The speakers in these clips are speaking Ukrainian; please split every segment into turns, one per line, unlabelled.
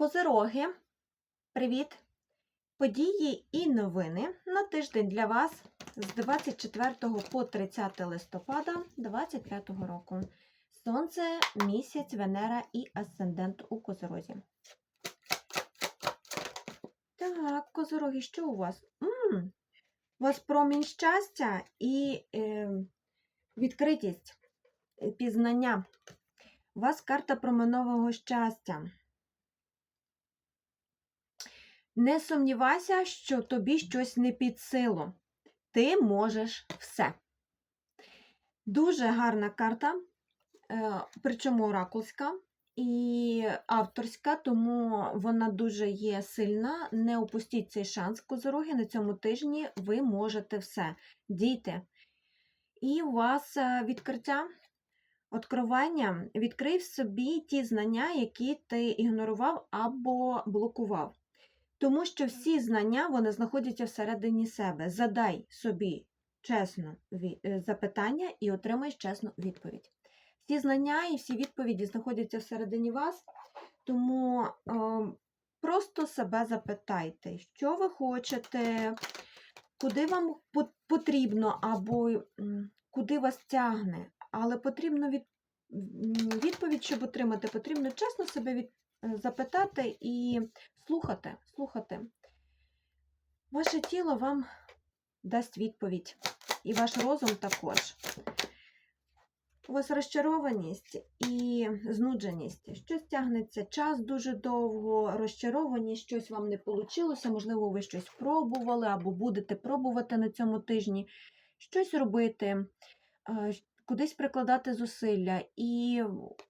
Козироги, привіт! Події і новини на тиждень для вас з 24 по 30 листопада 2025 року. Сонце, місяць, Венера і асцендент у Козирозі. Так, Козироги, що у вас? м у вас промінь щастя і е, відкритість, е, пізнання. У вас карта променового щастя. Не сумнівайся, що тобі щось не під силу. Ти можеш все. Дуже гарна карта, е, причому оракульська і авторська, тому вона дуже є сильна. Не опустіть цей шанс, козороги. На цьому тижні ви можете все. Дійте. І у вас е, відкриття, откровення, відкрий в собі ті знання, які ти ігнорував або блокував. Тому що всі знання вони знаходяться всередині себе. Задай собі чесно е, запитання і отримай чесну відповідь. Всі знання і всі відповіді знаходяться всередині вас, тому е, просто себе запитайте, що ви хочете, куди вам потрібно, або куди вас тягне. Але потрібно від, відповідь, щоб отримати, потрібно чесно себе від, запитати і слухати, слухати. Ваше тіло вам дасть відповідь, і ваш розум також. У вас розчарованість і знудженість. Щось тягнеться час дуже довго, розчарованість, щось вам не вийшло, можливо, ви щось пробували або будете пробувати на цьому тижні, щось робити, е, кудись прикладати зусилля, і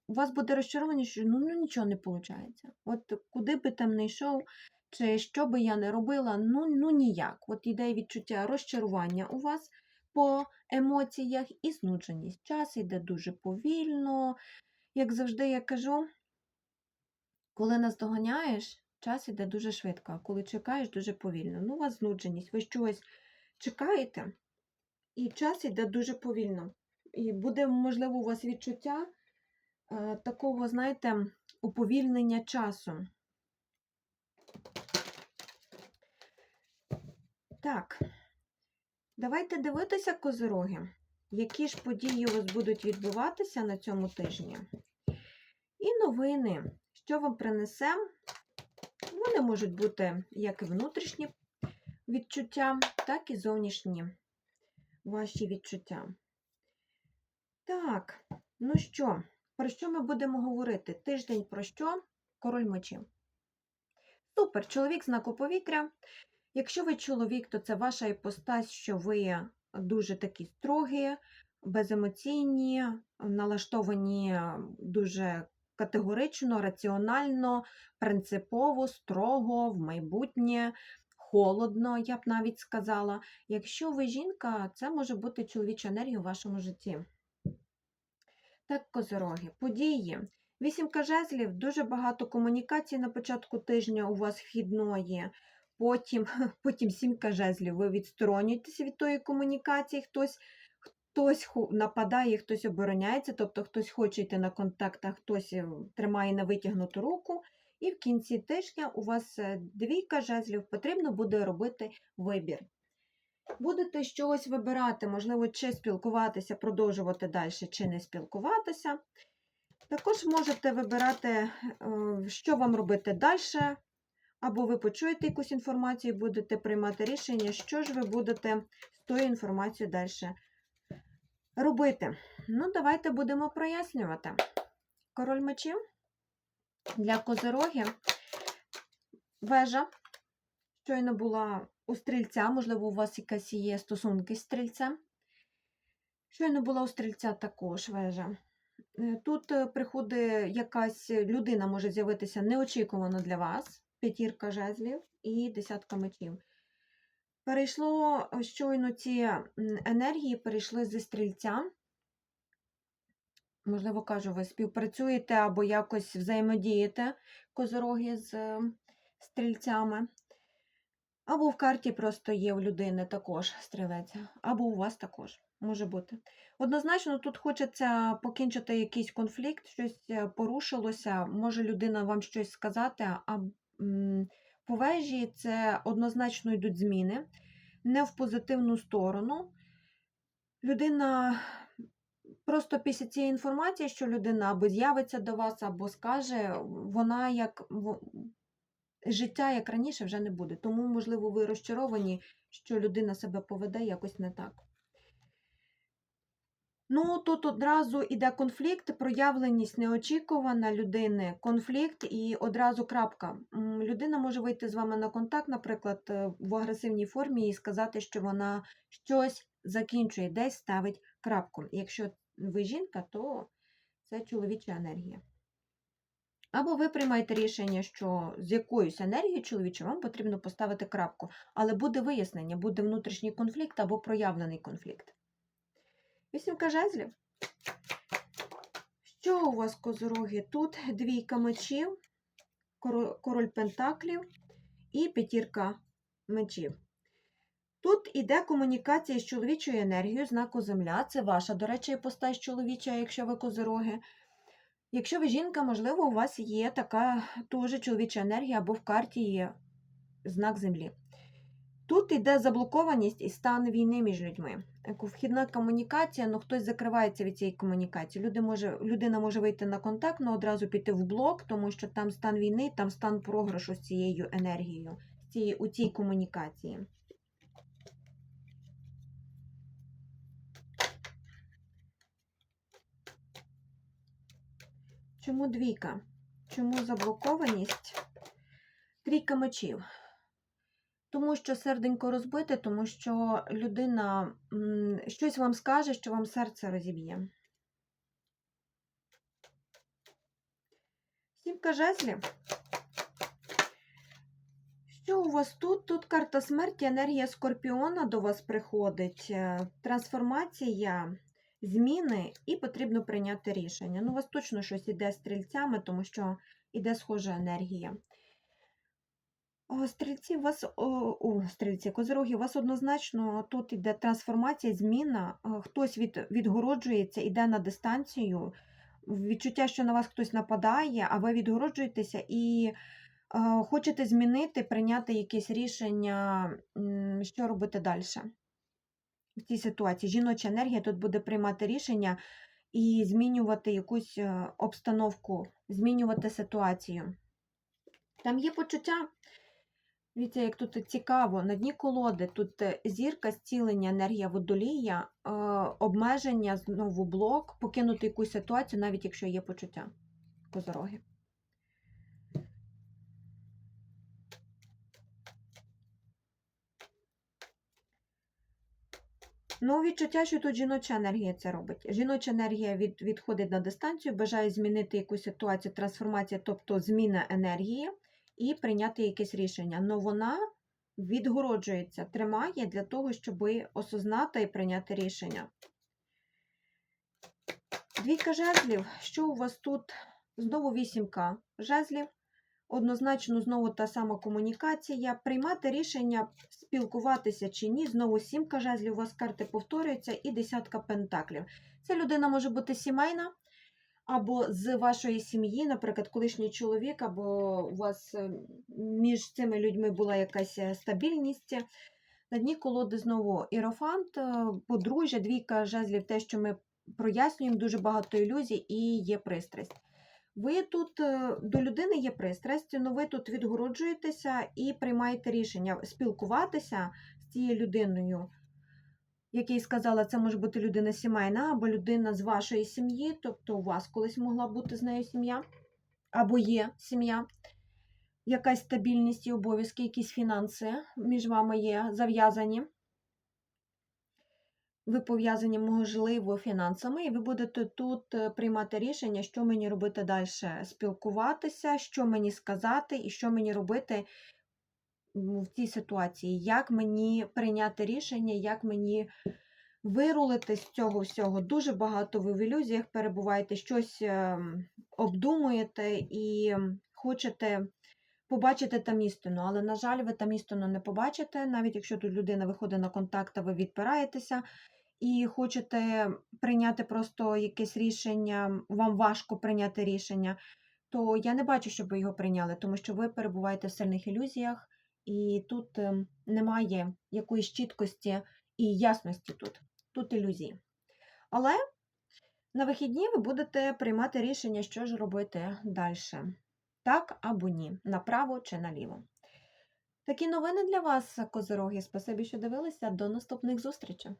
у вас буде розчарованість, що ну, ну нічого не виходить. От куди би там не йшов, чи що би я не робила, ну, ну ніяк. От іде відчуття розчарування у вас по емоціях і знудженість. Час йде дуже повільно. Як завжди я кажу, коли наздоганяєш, час йде дуже швидко, а коли чекаєш, дуже повільно. Ну, у вас знудженість, ви чогось чекаєте, і час йде дуже повільно. І буде, можливо, у вас відчуття е, такого, знаєте, уповільнення часу. Так, давайте дивитися, козироги, які ж події у вас будуть відбуватися на цьому тижні. І новини, що вам принесе, вони можуть бути як і внутрішні відчуття, так і зовнішні ваші відчуття. Так, ну що, про що ми будемо говорити? Тиждень про що? Король мечів. Супер, чоловік знаку повітря. Якщо ви чоловік, то це ваша іпостась, що ви дуже такі строгі, беземоційні, налаштовані дуже категорично, раціонально, принципово, строго, в майбутнє, холодно, я б навіть сказала. Якщо ви жінка, це може бути чоловіча енергія у вашому житті. Так, козороги, події. Вісімка жезлів, дуже багато комунікацій на початку тижня у вас вхідної. Потім, потім сімка жезлів. Ви відсторонюєтеся від тої комунікації, хтось, хтось нападає, хтось обороняється, тобто хтось хоче йти на контакт, а хтось е, тримає на витягнуту руку. І в кінці тижня у вас е, двійка жезлів, потрібно буде робити вибір. Будете щось вибирати, можливо, чи спілкуватися, продовжувати далі, чи не спілкуватися. Також можете вибирати, е, що вам робити далі, або ви почуєте якусь інформацію і будете приймати рішення, що ж ви будете з тою інформацією далі робити. Ну, давайте будемо прояснювати. Король мечів для козирогів. Вежа. Щойно була у стрільця, можливо, у вас якась є стосунки з стрільцем. Щойно була у стрільця також вежа. Е, Тут е, приходить якась людина може з'явитися неочікувано для вас. П'ятірка жезлів і десятка мечів. Перейшло е, щойно ці енергії перейшли зі стрільця. Можливо, кажу, ви співпрацюєте або якось взаємодієте козороги з стрільцями. Або в карті просто є у людини також стрілець, або у вас також. Може бути. Однозначно, тут хочеться покінчити якийсь конфлікт, щось е, порушилося, може людина вам щось сказати, а по вежі це однозначно йдуть зміни, не в позитивну сторону. Людина просто після цієї інформації, що людина або з'явиться до вас, або скаже, вона як життя, як раніше, вже не буде. Тому, можливо, ви розчаровані, що людина себе поведе якось не так. Ну, тут одразу йде конфлікт, проявленість неочікувана людини, конфлікт і одразу крапка. Людина може вийти з вами на контакт, наприклад, е, в агресивній формі і сказати, що вона щось закінчує, десь ставить крапку. Якщо ви жінка, то це чоловіча енергія. Або ви приймаєте рішення, що з якоюсь енергією чоловічою вам потрібно поставити крапку, але буде вияснення, буде внутрішній конфлікт або проявлений конфлікт. Вісімка жезлів. Що у вас, козороги? Тут двійка мечів, король пентаклів і п'ятірка мечів. Тут іде комунікація з чоловічою енергією, знаку Земля. Це ваша, до речі, постать чоловіча, якщо ви козороги. Якщо ви жінка, можливо, у вас є така теж чоловіча енергія або в карті є знак Землі. Тут йде заблокованість і стан війни між людьми. Вхідна комунікація, ну хтось закривається від цієї комунікації. Люди може, людина може вийти на контакт, але одразу піти в блок, тому що там стан війни, там стан програшу з цією енергією, з у цій комунікації. Чому двійка? Чому заблокованість? Трійка мечів. Тому що серденько розбите, тому що людина щось вам скаже, що вам серце розіб'є. Сімка жезлів. Що у вас тут? Тут карта смерті, енергія скорпіона до вас приходить, е, трансформація, зміни, і потрібно прийняти рішення. Ну, у вас точно щось іде стрільцями, тому що іде схожа енергія. Стрільці, у вас о, о, стрільці, козироги, у вас однозначно тут іде трансформація, зміна. е, Хтось від, відгороджується, іде на дистанцію. Відчуття, що на вас хтось нападає, а ви відгороджуєтеся і е, хочете змінити, прийняти якесь рішення, що робити далі. В цій ситуації жіноча енергія тут буде приймати рішення і змінювати якусь е, обстановку, змінювати ситуацію. Там є почуття. Дивіться, як тут цікаво, на дні колоди тут е, зірка, зцілення, енергія водолія, е, обмеження, знову блок, покинути якусь ситуацію, навіть якщо є почуття козороги. Ну, відчуття, що тут жіноча енергія це робить. Жіноча енергія від, відходить на дистанцію, бажає змінити якусь ситуацію, трансформація, тобто зміна енергії, і прийняти якесь рішення. Но вона відгороджується, тримає для того, щоб осознати і прийняти рішення. Двійка жезлів. Що у вас тут? Знову вісімка жезлів. Однозначно, знову та сама комунікація. Приймати рішення, спілкуватися чи ні. Знову сімка жезлів, у вас карти повторюються, і десятка пентаклів. Ця людина може бути сімейна, або з вашої сім'ї, наприклад, колишній чоловік, або у вас е, між цими людьми була якась е, стабільність. На дні колоди знову ірофант, е, подружжя, двійка жезлів, те, що ми прояснюємо, дуже багато ілюзій і є пристрасть. Ви тут е, до людини є пристрасть, але ви тут відгороджуєтеся і приймаєте рішення спілкуватися з цією людиною. Як я й сказала, це може бути людина сімейна або людина з вашої сім'ї, тобто у вас колись могла бути з нею сім'я, або є сім'я, якась стабільність і обов'язки, якісь фінанси між вами є зав'язані. Ви пов'язані, можливо, фінансами, і ви будете тут е, приймати рішення, що мені робити далі, спілкуватися, що мені сказати і що мені робити в цій ситуації, як мені прийняти рішення, як мені вирулити з цього всього. Дуже багато ви в ілюзіях перебуваєте, щось ем, обдумуєте і хочете побачити там істину. Але, на жаль, ви там істину не побачите, навіть якщо тут людина виходить на контакт, а ви відпираєтеся. і хочете прийняти просто якесь рішення, вам важко прийняти рішення, то я не бачу, щоб ви його прийняли, тому що ви перебуваєте в сильних ілюзіях, і тут ем, немає якоїсь чіткості і ясності тут. Тут ілюзії. Але на вихідні ви будете приймати рішення, що ж робити далі. Так або ні, направо чи наліво. Такі новини для вас, козироги. Спасибі, що дивилися. До наступних зустрічей.